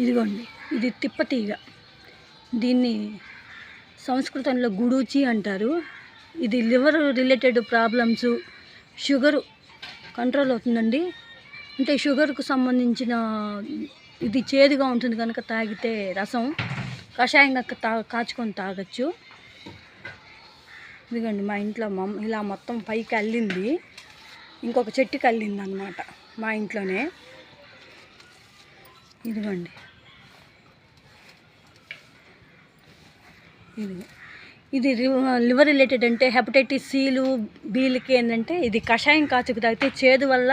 ఇదిగోండి ఇది తిప్పతీగ. దీన్ని సంస్కృతంలో గుడూచి అంటారు. ఇది liver related problems sugar control అవుతుందండి. అంటే షుగర్కు సంబంధించిన ఇది చేదుగా ఉంటుంది కనుక తాగితే రసం కషాయంగా తా కాచుకొని తాగొచ్చు. ఇదిగోండి మా ఇంట్లో మమ్ ఇలా మొత్తం పైకి అల్లింది. ఇంకొక చెట్టుకి అల్లింది అనమాట మా ఇంట్లోనే. ఇదిగోండి. ఇది ఇది లివర్ రిలేటెడ్ అంటే హెపటైటిస్ సీలు బీలకి ఏంటంటే ఇది కషాయం కాచుకు తాగితే చేదు వల్ల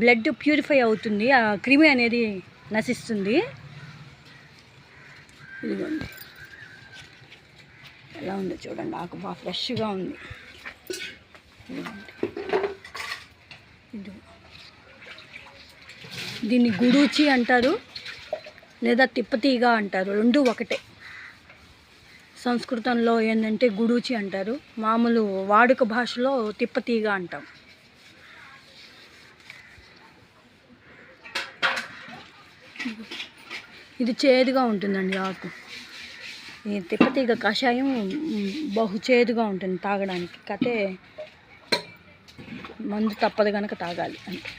బ్లడ్ ప్యూరిఫై అవుతుంది ఆ క్రిమి అనేది నశిస్తుంది. ఇదిగోండి. ఎలా ఉందో చూడండి ఆకు బాగా ఫ్రెష్గా ఉంది. ఇదిగోండి. దీన్ని గుడూచి అంటారు లేదా తిప్పతీగ అంటారు రెండు ఒకటే. సంస్కృతంలో ఏంటంటే గుడూచి అంటారు మామూలు వాడుక భాషలో తిప్పతీగ అంటాం. ఇది చేదుగా ఉంటుందండి ఆకు. ఈ తిప్పతీగ కషాయం బహు చేదుగా ఉంటుంది తాగడానికి. కతే మందు తప్పదు కనుక తాగాలి అంతే.